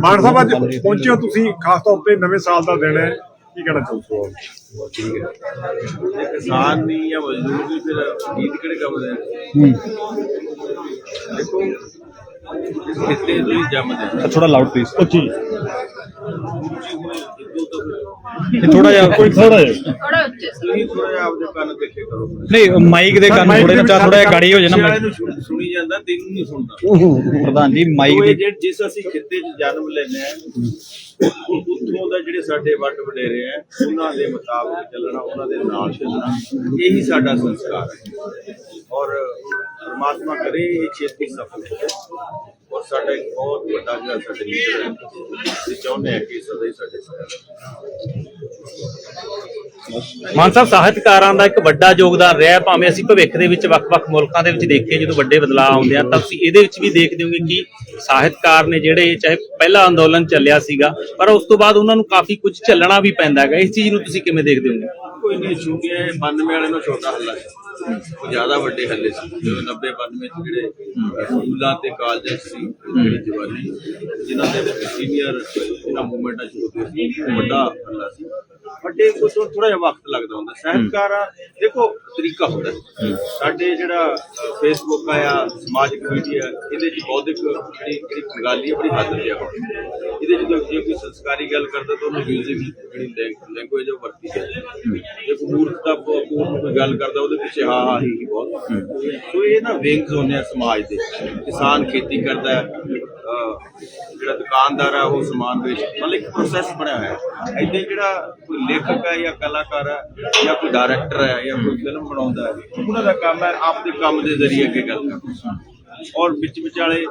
ਮਾਨ ਸਾਹਿਬ ਅੱਜ ਪਹੁੰਚੇ ਹੋ ਤੁਸੀਂ ਖਾਸ ਤੌਰ ਤੇ ਨਵੇਂ ਸਾਲ ਦਾ ਦਿਨ ਹੈ। ਕੀ ਕਹਿਣਾ ਚਾਹੁੰਦੇ ਹੋ ਠੀਕ ਹੈ। ਕਿਸਾਨ ਨਹੀਂ ਜਾਂ ਮਜ਼ਦੂਰ ਨਹੀਂ ਫਿਰ ਗੀਤ ਕਿਹੜੇ ਕੰਮ ਦੇ? ਦੇਖੋ ਇਸ ਖਿੱਤੇ ਤੋਂ ਹੀ ਜੰਮਦੇ ਥੋੜਾ ਲਾਊਡ ਪਲੀਜ਼ ਉੱਚੀ ਇਹ ਥੋੜਾ ਜਿਹਾ ਕੋਈ ਥੋੜਾ ਜਿਹਾ। ਥੋੜਾ ਉੱਚੇ ਤੁਸੀਂ ਥੋੜਾ ਜਿਹਾ ਆਪਦੇ ਕੰਨ ਦੇਖੇ ਕਰੋ। ਨਹੀਂ ਮਾਈਕ ਦੇ ਕੰਨ ਥੋੜੇ ਜਿਹਾ ਥੋੜਾ ਜਿਹਾ ਗਾੜੀ ਹੋ ਨਾ ਵਾਲੇ ਨੂੰ ਸੁਣ- ਸੁਣੀ ਜਾਂਦਾ ਤੈਨੂੰ ਨਹੀਂ ਸੁਣਦਾ। ਪ੍ਰਧਾਨ ਜੀ ਉਹ ਮਾਈਕ ਇਹ ਦੀ ਜਿਹੜੇ ਜਿਸ ਅਸੀਂ ਖਿੱਤੇ 'ਚ ਜਨਮ ਲੈਨੇ ਆ ਉੱਥੋਂ ਦਾ ਜਿਹੜੇ ਸਾਡੇ ਵੱਡ ਵਡੇਰੇ ਆ ਉਹਨਾਂ ਦੇ ਮੁਤਾਬਕ ਚੱਲਣਾ ਉਹਨਾਂ ਦੇ ਨਾਲ ਚੱਲਣਾ ਇਹੀ ਸਾਡਾ ਸੰਸਕਾਰ ਹੈ। ਔਰ ਪਰਮਾਤਮਾ ਕਰੇ ਇਹ ਛੇਤੀ ਸਫਲ ਹੋ ਔਰ ਸਾਡਾ ਇੱਕ ਬਹੁਤ ਵੱਡਾ ਜਿਹੜਾ ਸਾਡੇ ਲੀਡਰ ਹੈ ਅਸੀਂ ਚਾਹੁੰਦੇ ਹਾਂ ਕਿ ਸਦਾ ਹੀ ਸਾਡੇ ਸਾਥ ਮਾਨ ਸਾਹਿਬ ਸਾਹਿਤਕਾਰਾਂ ਦਾ ਇੱਕ ਵੱਡਾ ਯੋਗਦਾਨ ਰਿਹਾ ਹੈ, ਭਾਵੇਂ ਅਸੀਂ ਭਵਿੱਖ ਦੇ ਵਿੱਚ ਵੱਖ-ਵੱਖ ਮੁਲਕਾਂ ਦੇ ਵਿੱਚ ਦੇਖੀਏ ਜਦੋਂ ਵੱਡੇ ਬਦਲਾਅ ਆਉਂਦੇ ਆ ਤਾਂ ਤੁਸੀਂ ਇਹਦੇ ਵਿੱਚ ਵੀ ਦੇਖਦੇ ਹੋਗੇ ਕਿ ਸਾਹਿਤਕਾਰ ਨੇ ਜਿਹੜੇ ਚਾਹੇ ਪਹਿਲਾ ਅੰਦੋਲਨ ਚੱਲਿਆ ਸੀਗਾ ਪਰ ਉਸ ਤੋਂ ਬਾਅਦ ਉਹਨਾਂ ਨੂੰ ਕਾਫੀ ਕੁਝ ਚੱਲਣਾ ਵੀ ਪੈਂਦਾ ਹੈਗਾ। ਇਸ ਚੀਜ਼ ਨੂੰ ਤੁਸੀਂ ਕਿਵੇਂ ਦੇਖਦੇ ਹੋਗੇ? ਕੋਈ ਨਹੀਂ ਛੂਟੀਆਂ 92 ਵਾਲੇ ਨੂੰ ਛੋਟਾ ਹੱਲਾ ਸੀ ਉਹ ਜ਼ਿਆਦਾ ਵੱਡੇ ਹੱਲੇ ਸੀ। ਜਿਵੇਂ 90 92 ਚ ਜਿਹੜੇ ਸਕੂਲਾਂ ਤੇ ਕਾਲਜਾਂ ਸੀ ਜਿਹੜੇ ਜਵਾਨੀ, ਜਿਨ੍ਹਾਂ ਦੇ ਵਿੱਚ ਸੀਨੀਅਰ ਇਹਨਾਂ ਮੂਵਮੈਂਟਾਂ ਸ਼ੁਰੂ ਹੋਈ ਸੀ, ਵੱਡਾ ਹੱਲਾ ਸੀ। ਵੱਡੇ ਕੁਝ ਥੋੜਾ ਜਿਹਾ ਵਕਤ ਲੱਗਦਾ ਹੁੰਦਾ। ਸਾਹਿਤਕਾਰ ਦੇਖੋ ਤਰੀਕਾ ਹੁੰਦਾ। ਸਾਡੇ ਜਿਹੜਾ ਫੇਸਬੁੱਕ ਆ ਜਾਂ ਸਮਾਜਿਕ ਮੀਡੀਆ ਇਹਦੇ 'ਚ ਬੌਧਿਕ ਜਿਹੜੀ ਜਿਹੜੀ ਖੰਗਾਲੀ ਹੈ ਬੜੀ ਹੱਦ ਤੇ ਆ ਇਹਦੇ 'ਚ ਜੇ ਕੋਈ ਸੰਸਕਾਰੀ ਗੱਲ ਕਰਦਾ ਤਾਂ ਉਹਨੂੰ ਮਿਊਜ਼ਿਕ ਜਿਹੜੀ ਲੈਂਗੁਏਜ ਉਹ ਵਰਤੀ ਜਾਂਦੀ ਹੈ। ਜੇ ਕੋਈ ਮੂਰਖਤਾ ਪੂਰਨ ਕੋਈ ਗੱਲ ਕਰਦਾ ਉਹਦੇ ਪਿੱਛੇ ਹਾਂ ਹਾਂ ਹੀ ਬਹੁਤ। ਸੋ ਇਹ ਨਾ ਵਿੰਗਸ ਹੁੰਦੇ ਆ ਸਮਾਜ ਦੇ। ਕਿਸਾਨ ਖੇਤੀ ਕਰਦਾ ਜਿਹੜਾ ਦੁਕਾਨਦਾਰ ਆ ਉਹ ਸਮਾਨ ਵੇਚ ਮਤਲਬ ਇੱਕ ਪ੍ਰੋਸੈਸ ਬਣਿਆ ਹੋਇਆ। ਇੱਥੇ ਜਿਹੜਾ ਕੋਈ ਲੇਖਕ ਹੈ ਜਾਂ ਕਲਾਕਾਰ ਹੈ ਜਾਂ ਕੋਈ ਡਾਇਰੈਕਟਰ ਹੈ ਜਾਂ ਕੋਈ ਫਿਲਮ ਬਣਾਉਂਦਾ ਹੈ ਉਹਨਾਂ ਦਾ ਕੰਮ ਹੈ ਆਪਦੇ ਕੰਮ ਦੇ ਜ਼ਰੀਏ ਅੱਗੇ ਗੱਲ ਕਰਨਾ। ਔਰ ਵਿੱਚ ਵਿਚਾਲੇ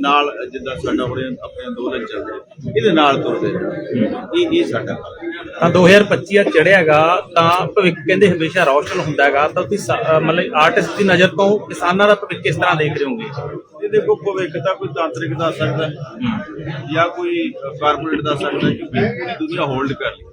ਨਾਲ ਜਿੱਦਾਂ ਸਾਡਾ ਹੁਣ ਆਪਣੇ ਅੰਦੋਲਨ ਚੱਲ ਰਿਹਾ ਇਹਦੇ ਨਾਲ ਤੁਰਦੇ। ਇਹ ਇਹ ਸਾਡਾ ਤਾਂ 2025 ਆ ਚੜਿਆਗਾ ਤਾਂ ਭਵਿੱਖ ਕਹਿੰਦੇ ਹਮੇਸ਼ਾ ਰੌਸ਼ਨ ਹੁੰਦਾ ਹੈਗਾ। ਤਾਂ ਤੁਸੀਂ ਮਤਲਬ ਆਰਟਿਸਟ ਦੀ ਨਜ਼ਰ ਤੋਂ ਕਿਸਾਨਾਂ ਦਾ ਭਵਿੱਖ ਕਿਸ ਤਰ੍ਹਾਂ ਦੇਖ ਰਹੇ ਹੋਗੇ? ਇਹ ਦੇਖੋ ਭਵਿੱਖ ਤਾਂ ਕੋਈ ਤਾਂਤਰਿਕ ਦਾ ਸਕਦਾ ਜਾਂ ਕੋਈ ਕਾਰਪੋਰੇਟ ਦਾ ਸਕਦਾ ਕਿਉਂਕਿ ਪੂਰੀ ਦੁਨੀਆ ਹੋਲਡ ਕਰ ਲਈ।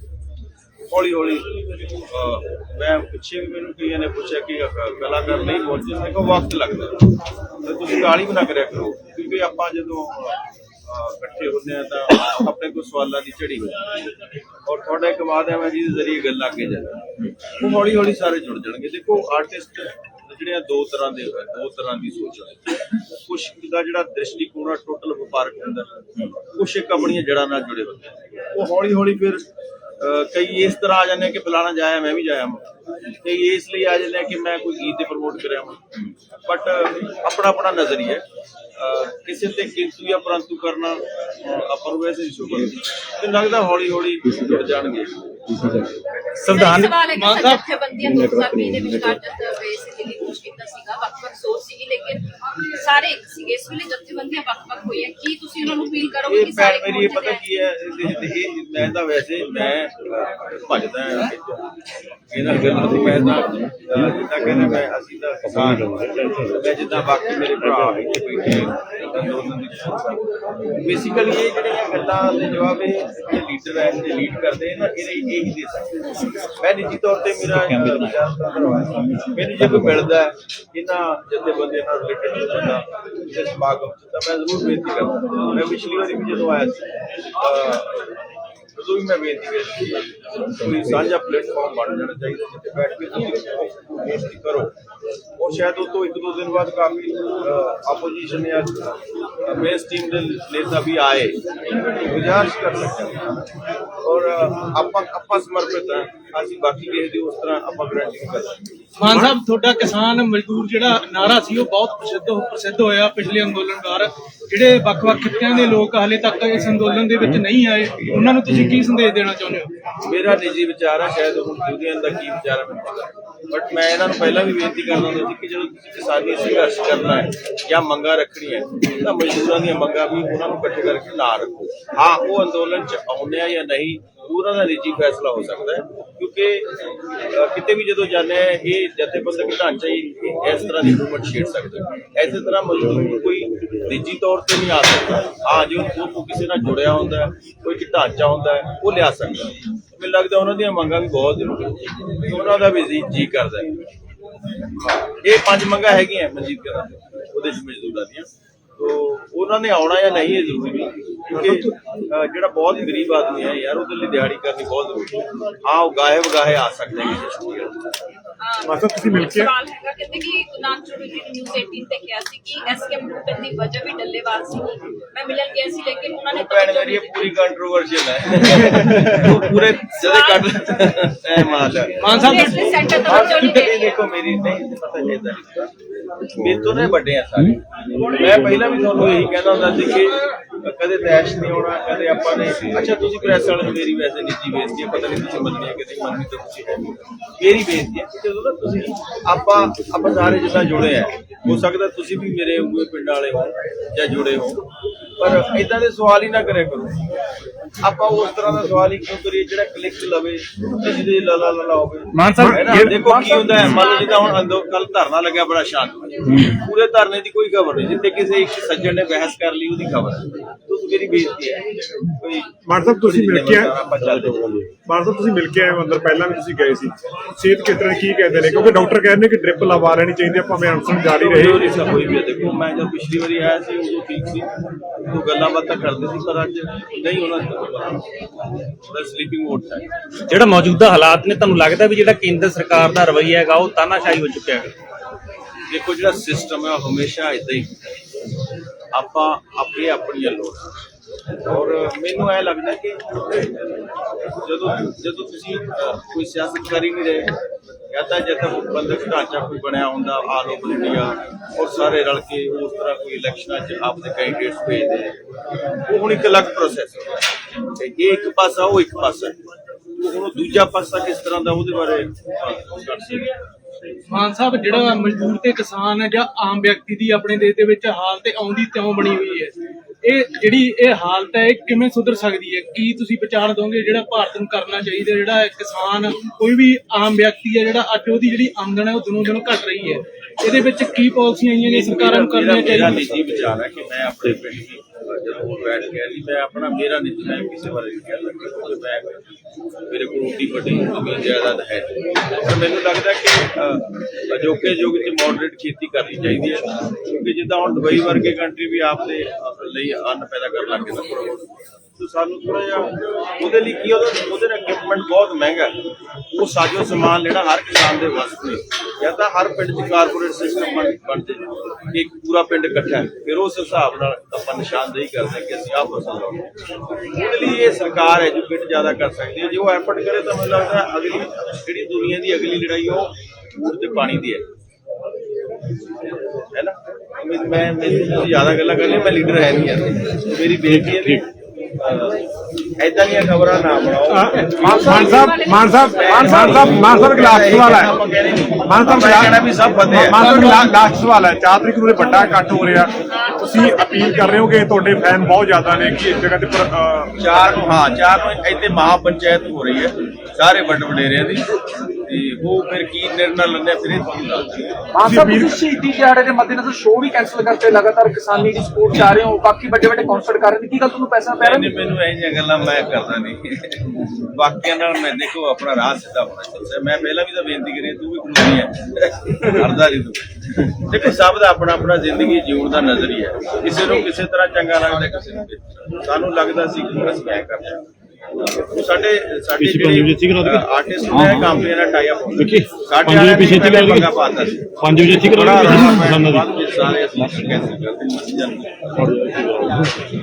ਹੌਲੀ ਹੌਲੀ ਮੈਂ ਪਿੱਛੇ ਵੀ ਮੈਨੂੰ ਕਈਆਂ ਨੇ ਪੁੱਛਿਆ ਕਿ ਕਲਾਕਾਰ ਨਹੀਂ ਪਹੁੰਚੇ। ਮੈਂ ਕਿਹਾ ਵਕਤ ਲੱਗਦਾ। ਤੇ ਤੁਸੀਂ ਗਾਲੀ ਵੀ ਕਰਿਆ ਕਰੋ ਕਿਉਂਕਿ ਆਪਾਂ ਜਦੋਂ ਇਕੱਠੇ ਹੁੰਦੇ ਆ ਤਾਂ ਆਪਣੇ ਕੋਲ ਸਵਾਲਾਂ ਦੀ ਝੜੀ ਹੋ। ਜਾਂਦੀ ਔਰ ਤੁਹਾਡਾ ਇੱਕ ਬਾਤ ਹੈ ਜਿਹਦੇ ਜ਼ਰੀਏ ਗੱਲ ਅੱਗੇ ਜਾਂਦੀ ਉਹ ਹੌਲੀ ਹੌਲੀ ਸਾਰੇ ਜੁੜ ਜਾਣਗੇ। ਦੇਖੋ ਆਰਟਿਸਟ ਜਿਹੜੀਆਂ ਦੋ ਤਰ੍ਹਾਂ ਦੇ ਦੋ ਤਰ੍ਹਾਂ ਦੀ ਸੋਚ ਹੈ। ਕੁਝ ਦਾ ਜਿਹੜਾ ਦ੍ਰਿਸ਼ਟੀਕੋਣ ਆ ਟੋਟਲ ਵਪਾਰਕ ਹੁੰਦਾ ਕੁਝ ਇੱਕ ਆਪਣੀਆਂ ਜੜਾਂ ਨਾਲ ਜੁੜੇ ਹੁੰਦੇ ਉਹ ਹੌਲੀ ਹੌਲੀ ਫਿਰ ਅਹ, ਕਈ ਇਸ ਤਰ੍ਹਾਂ ਆ ਜਾਂਦੇ ਆ ਕਿ ਫਲਾਣਾ ਜਾਇਆ ਮੈਂ ਵੀ ਜਾਇਆ ਮੈਂ ਕਈ ਇਸ ਲਈ ਆ ਜਾਂਦੇ ਆ ਕਿ ਮੈਂ ਕੋਈ ਗੀਤ ਤੇ ਪ੍ਰਮੋਟ ਕਰਿਆ ਮੈਂ ਬਟ ਆਪਣਾ ਆਪਣਾ ਨਜ਼ਰੀਆ ਹੈ। ਅਹ, ਕਿਸੇ ਤੇ ਕਿੰਤੂ ਜਾਂ ਪਰੰਤੂ ਕਰਨਾ ਆਪਾਂ ਨੂੰ ਵੈਸੇ ਹੀ ਸ਼ੁਭਰ ਤੇ ਲੱਗਦਾ ਹੌਲੀ ਹੌਲੀ ਜੁੜ ਜਾਣਗੇ। ਸੰਵਿਧਾਨ ਹੈ ਕਿ ਜਥੇਬੰਦੀਆਂ 2020 ਦੇ ਵਿੱਚ ਕੱਟ ਹੋਏ ਸੀ ਦਿੱਲੀ ਕੁਝ ਕੀਤਾ ਸੀਗਾ ਵੱਖ-ਵੱਖ ਸੋਚ ਸੀਗੀ ਲੇਕਿਨ ਸਾਰੇ ਇੱਕ ਸੀਗੇ। ਇਸ ਵੇਲੇ ਜਥੇਬੰਦੀਆਂ ਵੱਖ-ਵੱਖ ਹੋਈਆਂ। ਕੀ ਤੁਸੀਂ ਉਹਨਾਂ ਨੂੰ ਅਪੀਲ ਕਰੋਗੇ ਕਿ ਸਾਰੇ ਮੇਰੀ ਇਹ ਪਤਾ? ਕੀ ਹੈ ਇਹ- ਮੈਂ ਤਾਂ ਵੈਸੇ ਮੈਂ ਭੱਜਦਾ ਇਹਨਾਂ ਗੱਲਾਂ ਤੋਂ ਮੈਂ ਤਾਂ ਅਹ, ਜਿੱਦਾਂ ਕਹਿੰਦੇ ਮੈਂ ਅਸੀਂ ਤਾਂ ਕਿਸਾਨ ਹਾਂ। ਮੈਂ ਜਿੱਦਾਂ ਬਾਕੀ ਮੇਰੇ ਭਰਾ ਇੱਥੇ ਬੈਠੇ ਬੇਸਿਕਲੀ ਇਹ ਜਿਹੜੀਆਂ ਗੱਲਾਂ ਦੇ ਜਵਾਬ ਇਹ ਲੀਡਰ ਹੈ ਜਿਹੜੇ ਲੀਡ ਕਰਦੇ ਨਾ ਇਹ ਇਹ ਹੀ ਦੇ ਸਕਦੇ ਮੈਂ ਨਿੱਜੀ ਤੌਰ ਤੇ ਮੇਰਾ ਇੱਕ ਵਿਚਾਰ ਕਰਵਾਇਆ ਮੈਨੂੰ ਜੇ ਕੋਈ ਮਿਲਦਾ ਹੈ, ਇਹਨਾਂ ਜਥੇਬੰਦੀਆਂ ਨਾਲ ਰਿਲੇਟਡ ਬੰਦਾ ਇਸ ਸਮਾਗਮ ਚ ਤਾਂ ਮੈਂ ਜ਼ਰੂਰ ਬੇਨਤੀ ਕਰਦਾ। ਮੈਂ ਪਿਛਲੀ ਵਾਰੀ ਵੀ ਜਦੋਂ ਆਇਆ ਸੀ ਅਹ, ਉਦੋਂ ਵੀ ਮੈਂ ਬੇਨਤੀ ਕੀਤੀ ਕੋਈ ਸਾਂਝਾ ਪਲੇਟਫਾਰਮ ਬਣ ਜਾਣਾ ਚਾਹੀਦਾ, ਜਿੱਥੇ ਬੈਠ ਕੇ ਤੁਸੀਂ ਬੇਨਤੀ ਕਰੋ। ਔਰ ਸ਼ਾਇਦ ਉਹ ਤੋਂ ਇੱਕ ਦੋ ਦਿਨ ਬਾਅਦ ਕਾਫੀ ਆਪੋਜੀਸ਼ਨ ਜਾਂ ਮੇਨ ਸਟ੍ਰੀਮ ਦੇ ਨੇਤਾ ਵੀ ਆਏ। ਗੁਜ਼ਾਰਿਸ਼ ਕਰ ਸਕਦੇ ਔਰ ਆਪਾਂ ਆਪਾਂ ਸਮਰਪਿਤ ਹਾਂ। ਅਸੀਂ ਬਾਕੀ ਕਿਸੇ ਦੀ ਉਸ ਤਰ੍ਹਾਂ ਆਪਾਂ ਗਰੰਟੀ ਨਹੀਂ ਕਰ ਸਕਦੇ ਮਾਨ ਸਾਹਿਬ, ਤੁਹਾਡਾ ਕਿਸਾਨ ਮਜ਼ਦੂਰ ਜਿਹੜਾ ਨਾਰਾ ਸੀ, ਉਹ ਬਹੁਤ ਪ੍ਰਸਿੱਧ ਪ੍ਰਸਿੱਧ ਹੋਇਆ ਪਿਛਲੇ ਅੰਦੋਲਨ ਜਿਹੜੇ ਵੱਖ-ਵੱਖ ਖਿੱਤਿਆਂ ਦੇ ਲੋਕ ਹਾਲੇ ਤੱਕ ਇਸ ਅੰਦੋਲਨ ਦੇ ਵਿੱਚ ਨਹੀਂ ਆਏ, ਉਹਨਾਂ ਨੂੰ ਤੁਸੀਂ ਕੀ ਸੰਦੇਸ਼ ਦੇਣਾ ਚਾਹੁੰਦੇ ਹੋ? ਮੇਰਾ ਨਿੱਜੀ ਵਿਚਾਰ ਆ, ਸ਼ਾਇਦ ਹੁਣ ਦੁਨੀਆ ਦਾ ਕੀ ਵਿਚਾਰ ਹੈ ਮੈਨੂੰ ਪਤਾ। ਬਟ ਮੈਂ ਇਹਨਾਂ ਨੂੰ ਪਹਿਲਾਂ ਵੀ ਬੇਨਤੀ ਕਰਦਾ ਹੁੰਦਾ ਸੀ ਕਿ ਜਦੋਂ ਤੁਸੀਂ ਕਿਸਾਨੀ ਸੰਘਰਸ਼ ਕਰਨਾ ਹੈ ਜਾਂ ਮੰਗਾਂ ਹੈ, ਤਾਂ ਮਜ਼ਦੂਰਾਂ ਦੀਆਂ ਮੰਗਾਂ ਵੀ ਉਹਨਾਂ ਨੂੰ ਇਕੱਠੇ ਕਰਕੇ ਨਾ ਰੱਖੋ। ਹਾਂ, ਉਹ ਅੰਦੋਲਨ ਚ ਆਉਂਦੇ ਆ ਜਾਂ ਨਹੀਂ ਉਹਨਾਂ ਦਾ ਨਿੱਜੀ ਫੈਸਲਾ ਹੋ ਸਕਦਾ ਹੈ, ਕਿਉਂਕਿ ਕਿਤੇ ਵੀ ਜਦੋਂ ਜਾਂਦੇ ਆ, ਇਹ ਜਥੇਬੰਦਕ ਢਾਂਚਾ ਹੀ ਇਸ ਤਰ੍ਹਾਂ ਦੀ ਮੂਵਮੈਂਟ ਛੇੜ ਸਕਦਾ ਹੈ। ਤਰ੍ਹਾਂ ਮਜ਼ਦੂਰ ਕੋਈ ਨਿੱਜੀ ਤੌਰ ਤੇ ਨਹੀਂ ਆ ਸਕਦਾ। ਹਾਂ ਜੇ ਉਹ ਕਿਸੇ ਨਾਲ ਜੁੜਿਆ ਹੁੰਦਾ ਕੋਈ ਢਾਂਚਾ ਹੁੰਦਾ ਉਹ ਲਿਆ ਸਕਦਾ ਮੈਨੂੰ ਲੱਗਦਾ ਉਹਨਾਂ ਦੀਆਂ ਮੰਗਾਂ ਵੀ ਬਹੁਤ ਜ਼ਰੂਰੀ ਉਹਨਾਂ ਦਾ ਵੀ ਜੀ ਕਰਦਾ ਇਹ ਪੰਜ ਮੰਗਾਂ ਹੈਗੀਆਂ ਮਨਜੀਤ ਕਹਿੰਦਾ ਉਹਦੇ ਚ ਮਜ਼ਦੂਰਾਂ ਦੀਆਂ। ਤੋ ਉਹਨਾਂ ਨੇ ਆਉਣਾ ਜਾਂ ਨਹੀਂ ਇਹ ਜ਼ਰੂਰੀ ਕਿਉਂਕਿ ਜਿਹੜਾ ਬਹੁਤ ਗਰੀਬ ਆਦਮੀ ਹੈ ਯਾਰ ਉਹਦੇ ਲਈ ਦਿਹਾੜੀ ਕਰਨੀ ਬਹੁਤ ਜ਼ਰੂਰੀ ਹੈ। ਹਾਂ ਉਹ ਗਾਏ ਵਗਾਏ ਆ ਸਕਦੇ ਨੇ। ਮਾਸਟਰ ਤੁਸੀਂ ਮਿਲ ਕੇ ਸਵਾਲ ਹੈਗਾ ਕਹਿੰਦੇ ਕਿ ਗੁਨਾਮ ਚੋਰੀ ਜੀ ਨੇ ਨਿਊਜ਼ 18 ਤੇ ਕਿਹਾ ਸੀ ਕਿ ਐਸਕੇਐਮ ਗਰੁੱਪ ਦੀ ਵਜ੍ਹਾ ਵੀ ਡੱਲੇਵਾਲ ਸੀ। ਮੈਂ ਮਿਲਣ ਗਿਆ ਸੀ ਲੇਕਿਨ ਉਹਨਾਂ ਨੇ ਭੈਣ ਮੇਰੀ ਇਹ ਪੂਰੀ ਕੰਟਰੋਵਰਸ਼ੀਅਲ ਹੈ। ਉਹ ਪੂਰੇ ਜਦੇ ਕੱਢ ਐ ਮਾਲ ਮਾਨ ਸਾਹਿਬ ਲਈ ਸੈਂਟਰ ਨਹੀਂ ਦੇ ਇਹ ਦੇਖੋ ਮੇਰੀ ਨਹੀਂ ਪਤਾ ਇਹਦਾ ਮੇਰੇ ਤੋਂ ਨੇ ਵੱਡੇ ਆ ਸਾਰੇ। ਮੈਂ ਪਹਿਲਾਂ ਵੀ ਤੁਹਾਨੂੰ ਇਹੀ ਕਹਿੰਦਾ ਹੁੰਦਾ ਸੀ ਕਿ ਕਦੇ ਤੈਸ਼ ਨਹੀਂ ਹੋਣਾ, ਕਦੇ ਆਪਾਂ ਨੇ ਅੱਛਾ, ਤੁਸੀਂ ਪ੍ਰੈਸ ਵਾਲੇ ਨੂੰ ਮੇਰੀ ਵੈਸੇ ਨਿੱਜੀ ਬੇਨਤੀ ਹੈ, ਪਤਾ ਨਹੀਂ ਤੁਸੀਂ ਮੰਨਣੀ ਹੈ ਕਿ ਨਹੀਂ ਤਾਂ ਤੁਸੀਂ ਹੈ ਮੇਰੀ ਬੇਨਤੀ ਹੈ ਜਦੋਂ ਨਾ ਤੁਸੀਂ ਆਪਾਂ ਆਪਾਂ ਸਾਰੇ ਜਿੱਦਾਂ ਜੁੜੇ ਆ, ਹੋ ਸਕਦਾ ਤੁਸੀਂ ਵੀ ਮੇਰੇ ਉਗੇ ਪਿੰਡ ਵਾਲੇ ਹੋ ਜਾਂ ਜੁੜੇ ਹੋ ਪਰ ਇਦਾਂ ਦੇ ਸਵਾਲ ਹੀ ਨਾ ਕਰਿਆ ਕਰੋ। ਆਪਾਂ ਉਸ ਤਰ੍ਹਾਂ ਦਾ ਸਵਾਲ ਹੀ ਕਿਉਂ ਕਰੀਏ ਜਿਹੜਾ ਕਲਿੱਕ ਲਵੇ ਤੇ ਜਿਹਦੇ ਲਲਾ ਲਲਾ ਹੋਵੇ। ਮਾਨ ਸਾਹਿਬ, ਹੈ ਨਾ? ਇਹ- ਦੇਖੋ ਕੀ ਹੁੰਦਾ ਹੈ ਮੰਨ ਲਓ ਜਿੱਦਾਂ ਹੁਣ ਅੰਦੋ ਕੱਲ ਧਰਨਾ ਲੱਗਿਆ ਬੜਾ ਸ਼ਾਂਤ। ਪੂਰੇ ਧਰਨੇ ਦੀ ਕੋਈ ਖਬਰ ਨਹੀਂ ਜਿੱਤੇ ਕਿਸੇ ਇੱਕ ਸੱਜਣ ਨੇ ਬਹਿਸ ਕਰ ਲਈ ਉਹਦੀ ਖਬਰ ਮੇਰੀ ਬੇਇੱਜ਼ਤੀ ਹੈ। ਕੋਈ ਮਾਨ ਸਾਹਿਬ ਤੁਸੀਂ ਮਿਲ ਕੇ ਆਏ? ਆਪਾਂ ਚੱਲਦੇ ਮਾਨ ਸਾਹਿਬ ਤੁਸੀਂ ਮਿਲ ਕੇ ਆਏ ਹੋ ਅੰਦਰ ਪਹਿਲਾਂ ਵੀ ਤੁਸੀਂ ਗਏ ਸੀ। ਸਿਹਤ ਖੇਤਰ ਕੀ ਕਹਿੰਦੇ ਨੇ? ਕਿਉਂਕਿ ਡਾਕਟਰ ਕਹਿੰਦੇ ਨੇ ਕਿ ਡ੍ਰਿਪ ਲਵਾ ਲੈਣੀ ਚਾਹੀਦੀ ਹੈ ਭਾਵੇਂ ਅਨਸਨ ਜਾਰੀ ਕੋਈ ਰਹੇ ਨਹੀਂ ਸਭ ਹੋਈ ਵੀ ਹੈ। ਦੇਖੋ ਮੈਂ ਜਦ ਪਿਛਲੀ ਵਾਰੀ ਆਇਆ ਸੀ ਉਦੋਂ ਠੀਕ ਸੀ। ਉਹ ਗੱਲਾਂ ਬਾਤਾਂ ਕਰਦੇ ਸੀ ਪਰ ਅੱਜ ਨਹੀਂ ਉਹਨਾਂ ਦਾ ਸਲੀਪਿੰਗ ਮੋਡ ਹੈ ਜਿਹੜਾ ਮੌਜੂਦਾ ਹਾਲਾਤ ਨੇ ਤੁਹਾਨੂੰ ਲੱਗਦਾ ਵੀ ਜਿਹੜਾ ਕੇਂਦਰ ਸਰਕਾਰ ਦਾ ਰਵੱਈਆ ਹੈਗਾ ਉਹ ਤਾਨਾਸ਼ਾਹੀ ਹੋ ਚੁੱਕਿਆ ਹੈ ਦੇਖੋ ਜਿਹੜਾ ਸਿਸਟਮ ਹੈ ਉਹ ਹਮੇਸ਼ਾ ਇਦਾਂ ਹੀ ਆਪਾਂ ਆਪਣੀ ਆਪਣੀਆਂ ਲੋੜਾਂ ਔਰ ਮੈਨੂੰ ਇਹ ਲੱਗਦਾ ਕਿ ਜਦੋਂ ਜਦੋਂ ਤੁਸੀਂ ਕੋਈ ਸਿਆਸਤ ਕਰ ਹੀ ਨਹੀਂ ਰਹੇ, ਜਾਂ ਤਾਂ ਜਦ ਤੱਕ ਬੰਦਕ ਢਾਂਚਾ ਕੋਈ ਬਣਿਆ ਹੁੰਦਾ, ਆਲ ਓਵਰ ਇੰਡੀਆ, ਔਰ ਸਾਰੇ ਰਲ ਕੇ ਉਸ ਤਰ੍ਹਾਂ ਕੋਈ ਇਲੈਕਸ਼ਨਾਂ 'ਚ ਆਪਦੇ ਕੈਂਡੀਡੇਟਸ ਭੇਜਦੇ ਉਹ ਹੁਣ ਇੱਕ ਅਲੱਗ ਪ੍ਰੋਸੈਸ ਹੈ। ਤੇ ਇਹ ਇੱਕ ਪਾਸਾ, ਉਹ ਇੱਕ ਪਾਸਾ। ਹੁਣ ਦੂਜਾ ਪਾਸਾ ਕਿਸ ਤਰ੍ਹਾਂ ਦਾ ਉਹਦੇ ਬਾਰੇ ਕਰ ਸਕਦੇ ਮਾਨ ਸਾਹਿਬ ਜਿਹੜਾ ਮਜ਼ਦੂਰ ਤੇ ਕਿਸਾਨ ਹੈ ਜਾਂ ਆਮ ਵਿਅਕਤੀ ਦੀ ਆਪਣੇ ਦੇਸ਼ ਦੇ ਵਿੱਚ ਹਾਲਤ ਆਉਂਦੀ ਤਿਉਂ ਬਣੀ ਹੋਈ ਹੈ ਇਹ ਜਿਹੜੀ ਇਹ ਹਾਲਤ ਹੈ ਇਹ ਕਿਵੇਂ ਸੁਧਰ ਸਕਦੀ ਹੈ? ਕੀ ਤੁਸੀਂ ਵਿਚਾਰ ਦੋਗੇ ਜਿਹੜਾ ਭਾਰਤ ਨੂੰ ਕਰਨਾ ਚਾਹੀਦਾ ਜਿਹੜਾ ਕਿਸਾਨ ਕੋਈ ਵੀ ਆਮ ਵਿਅਕਤੀ ਹੈ ਜਿਹੜਾ ਅੱਜ ਉਹਦੀ ਜਿਹੜੀ ਆਮਦਨ ਹੈ ਉਹ ਦਿਨੋਂ ਦਿਨ ਘਟ ਰਹੀ ਹੈ? ਇਹਦੇ ਵਿੱਚ ਕੀ ਪਾਲਿਸੀਆਂ ਆਈਆਂ ਨੇ ਸਰਕਾਰਾਂ ਨੂੰ ਕਰਨੀਆਂ ਮੇਰਾ ਚਾਹੀਦੀਆਂ? ਨਿੱਜੀ ਵਿਚਾਰ ਹੈ ਕਿ ਮੈਂ ਆਪਣੇ ਪਿੰਡ ਦੀ ਜਦੋਂ ਬੈਠ ਗਿਆ ਸੀ ਮੈਂ ਆਪਣਾ ਮੇਰਾ ਨਿੱਜੀ ਕਿਸੇ ਬਾਰੇ ਨਹੀਂ ਕਹਿ ਸਕਦਾ ਮੈਂ ਮੇਰੇ ਕੋਲ ਉੱਡੀ ਵੱਡੀ ਜ਼ਮੀਨ ਜਾਇਦਾਦ ਹੈ ਪਰ ਮੈਨੂੰ ਲੱਗਦਾ ਕਿ ਅਜੋਕੇ ਯੁੱਗ 'ਚ ਮਾਡਰੇਟ ਖੇਤੀ ਕਰਨੀ ਚਾਹੀਦੀ ਹੈ। ਕਿਉਂਕਿ ਜਿੱਦਾਂ ਹੁਣ ਦੁਬਈ ਵਰਗੇ ਕੰਟਰੀ ਵੀ ਆਪਦੇ ਲਈ ਅੰਨ ਪੈਦਾ ਕਰਨ ਲੱਗ ਗਏ ਨਾ ਥੋੜ੍ਹਾ ਬਹੁਤ। ਸਾਨੂੰ ਥੋੜਾ ਜਿਹਾ ਉਹਦੇ ਲਈ ਕੀ ਉਹਦਾ ਉਹਦੇ ਨਾਲ ਇਕਵਿਪਮੈਂਟ ਬਹੁਤ ਮਹਿੰਗਾ ਉਹ ਸਾਜੋ ਸਮਾਨ ਜਿਹੜਾ ਹਰ ਕਿਸਾਨ ਦੇ ਵੱਸ ਨਹੀਂ ਜਾਂ ਤਾਂ ਹਰ ਪਿੰਡ 'ਚ ਕਾਰਪੋਰੇਟ ਸਿਸਟਮ ਬਣ ਬਣ ਜੇ ਕਿ ਇੱਕ ਪੂਰਾ ਪਿੰਡ ਇਕੱਠਾ ਫਿਰ ਉਸ ਹਿਸਾਬ ਨਾਲ ਆਪਾਂ ਨਿਸ਼ਾਨਦੇਹੀ ਕਰਦੇ ਕਿ ਅਸੀਂ ਆਹ ਫਸਲ ਲਾਉਣੀ ਉਹਦੇ ਲਈ ਇਹ ਸਰਕਾਰ ਐਜੂਕੇਟ ਜ਼ਿਆਦਾ ਕਰ ਸਕਦੀ ਹੈ। ਜੇ ਉਹ ਐਫਰਟ ਕਰੇ ਤਾਂ ਮੈਨੂੰ ਲੱਗਦਾ ਅਗਲੀ ਜਿਹੜੀ ਦੁਨੀਆ ਦੀ ਅਗਲੀ ਲੜਾਈ ਉਹ ਫੂਡ ਤੇ ਪਾਣੀ ਦੀ ਹੈ। ਹੈ ਨਾ? ਮੈਂ ਮੈਂ ਮੈਨੂੰ ਜ਼ਿਆਦਾ ਗੱਲਾਂ ਕਰ ਲਈ ਮੈਂ ਲੀਡਰ ਹੈ ਨਹੀਂ ਯਾਰ। ਮੇਰੀ ਬੇਟੀ ਹੈ ਐਦਾਂ ਦੀਆਂ ਖਬਰਾਂ ਨਾ ਬਣਾਓ। ਮਾਨ ਸਾਹਿਬ ਮਾਨ ਸਾਹਿਬ ਮਾਨ ਸਾਹਿਬ ਮਾਨ ਸਾਹਿਬ ਇੱਕ ਲਾਸਟ ਸਵਾਲ ਹੈ। ਮਾਨ ਸਾਹਿਬ ਮੈਂ ਕਹਿਣਾ ਵੀ ਸਭ ਬੰਦੇ ਮਾਨ ਸਾਹਿਬ ਸਵਾਲ ਹੈ। 4 ਤਰੀਕ ਨੂੰ ਵੱਡਾ ਇਕੱਠ ਹੋ ਰਿਹਾ। ਤੁਸੀਂ ਅਪੀਲ ਕਰ ਰਹੇ ਹੋ ਕਿ ਤੁਹਾਡੇ ਫੈਨ ਬਹੁਤ ਜ਼ਿਆਦਾ ਨੇ ਕਿ ਇਸ ਜਗ੍ਹਾ ਤੇ ਪਰ, ਅਹ, ਚਾਰ ਨੂੰ ਹਾਂ ਚਾਰ ਨੂੰ ਇੱਥੇ ਮਹਾ ਪੰਚਾਇਤ ਹੋ ਰਹੀ ਹੈ। ਸਾਰੇ ਵੱਡ ਵਡੇਰਿਆਂ ਦੀ। ਤੇ ਉਹ ਫਿਰ ਕੀ ਨਿਰਣਾ ਲੈਂਦੇ ਆ, ਫਿਰ ਇਹ ਤੁਹਾਨੂੰ ਦੱਸ ਦਿੰਦੇ ਹਾਂ ਸਰ ਤੁਸੀਂ ਸ਼ਹੀਦੀ ਦਿਹਾੜੇ ਦੇ ਮੱਦੇਨਜ਼ਰ ਸ਼ੋਅ ਵੀ ਕੈਨਸਲ ਕਰਤੇ ਲਗਾਤਾਰ ਕਿਸਾਨੀ ਦੀ ਸਪੋਰਟ ਜਾ ਰਹੇ ਹੋ ਬਾਕੀ ਵੱਡੇ ਵੱਡੇ ਕਨਸਰਟ ਕਰ ਰਹੇ ਨੇ ਕੀ ਗੱਲ ਤੁਹਾਨੂੰ ਪੈਸਾ ਪੈ ਰਿਹਾ? ਨਹੀਂ ਮੈਨੂੰ ਇਹ ਜਿਹੀਆਂ ਗੱਲਾਂ ਮੈਂ ਕਰਦਾ ਨਹੀਂ। ਬਾਕੀਆਂ ਨਾਲ ਮੈਂ ਦੇਖੋ ਆਪਣਾ ਰਾਹ ਸਿੱਧਾ ਹੋਣਾ ਚਾਹੀਦਾ। ਮੈਂ ਪਹਿਲਾਂ ਵੀ ਤਾਂ ਬੇਨਤੀ ਕਰੀ ਤੂੰ ਵੀ ਖਲੋਣੀ ਹੈ। ਕਰਦਾ ਨਹੀਂ ਤੂੰ। ਦੇਖੋ ਸਭ ਦਾ ਆਪਣਾ ਆਪਣਾ ਜ਼ਿੰਦਗੀ ਜਿਉਣ ਦਾ ਨਜ਼ਰੀਆ ਹੈ। ਕਿਸੇ ਨੂੰ ਕਿਸੇ ਤਰ੍ਹਾਂ ਚੰਗਾ ਲੱਗਦਾ ਕਿਸੇ ਨੂੰ। ਸਾਨੂੰ ਲੱਗਦਾ ਸੀ ਕਿ ਅਸੀਂ ਐ ਕਰਦੇ ਹਾਂ। ਉਹ ਸਾਡੇ ਸਾਡੇ ਜਿਹੜੇ ਆਰਟਿਸਟ ਨੇ ਕੰਪਨੀ ਨਾਲ ਟਾਈ ਅਪ ਸਾਡੇ ਵਾਲਿਆਂ ਨੇ ਪਹਿਲਾਂ ਪੰਗਾ ਪਾਤਾ ਸੀ 5 ਵਜੇ ਠੀਕ ਬੜਾ ਬਾਅਦ ਵਿੱਚ ਸਾਰੇ ਅਸੀਂ ਕੈਂਸਲ ਕਰਦੇ ਹਾਂ